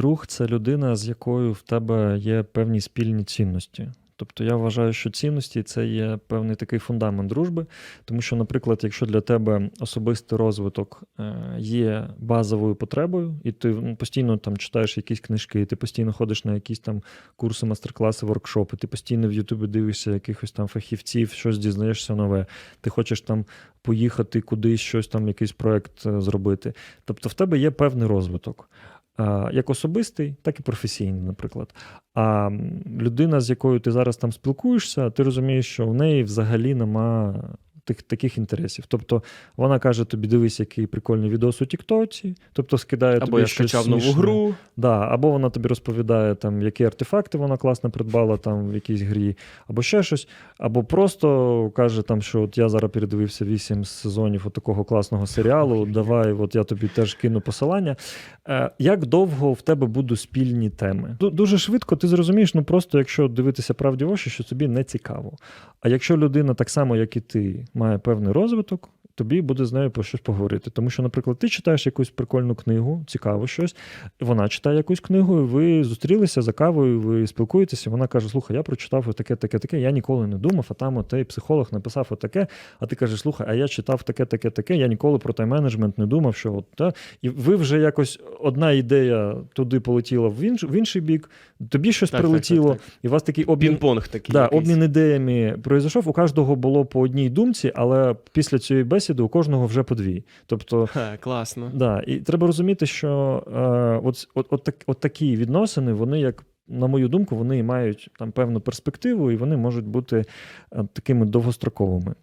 друг це людина, з якою в тебе є певні спільні цінності. Тобто я вважаю, що цінності це є певний такий фундамент дружби, тому що, наприклад, якщо для тебе особистий розвиток е, є базовою потребою, і ти ну, постійно там читаєш якісь книжки, ти постійно ходиш на якісь там курси, мастер-класи, воркшопи, ти постійно в Ютубі дивишся якихось там фахівців, щось дізнаєшся нове, ти хочеш там поїхати кудись, щось там, якийсь проект е, зробити. Тобто в тебе є певний розвиток. Як особистий, так і професійний, наприклад. А людина, з якою ти зараз там спілкуєшся, ти розумієш, що в неї взагалі нема тих, таких інтересів. Тобто вона каже тобі, дивись, який прикольний відос у Тіктоці, тобто скидає Або тобі я щось скачав нову гру. Да, або вона тобі розповідає, там, які артефакти вона класно придбала там, в якійсь грі, або ще щось, або просто каже, там, що от я зараз передивився вісім сезонів от такого класного серіалу, давай, от я тобі теж кину посилання. Е, як довго в тебе будуть спільні теми? Ду- Дуже швидко ти зрозумієш, ну просто якщо дивитися правді в очі, що тобі не цікаво. А якщо людина так само, як і ти, має певний розвиток, тобі буде з нею про щось поговорити. Тому що, наприклад, ти читаєш якусь прикольну книгу, цікаво щось, вона читає якусь книгу, і ви зустрілися за кавою, ви спілкуєтеся. і Вона каже: Слухай, я прочитав отаке, таке, таке. Я ніколи не думав, а там отей психолог написав отаке. А ти кажеш, слухай, а я читав таке, таке, таке. Я ніколи про тайм-менеджмент не думав, що от та. І ви вже якось одна ідея туди полетіла в інш, в інший бік, тобі щось Так, так, прилетіло, так, так. і у вас такий обмін. Такий. Да, якийсь. обмін ідеями пройшов. У кожного було по одній думці, але після цієї бесіди у кожного вже по дві. Тобто, Ха, класно. да, і треба розуміти, що е, от, от, от, так, от такі відносини, вони як. На мою думку, вони мають там певну перспективу, і вони можуть бути е, такими довгостроковими.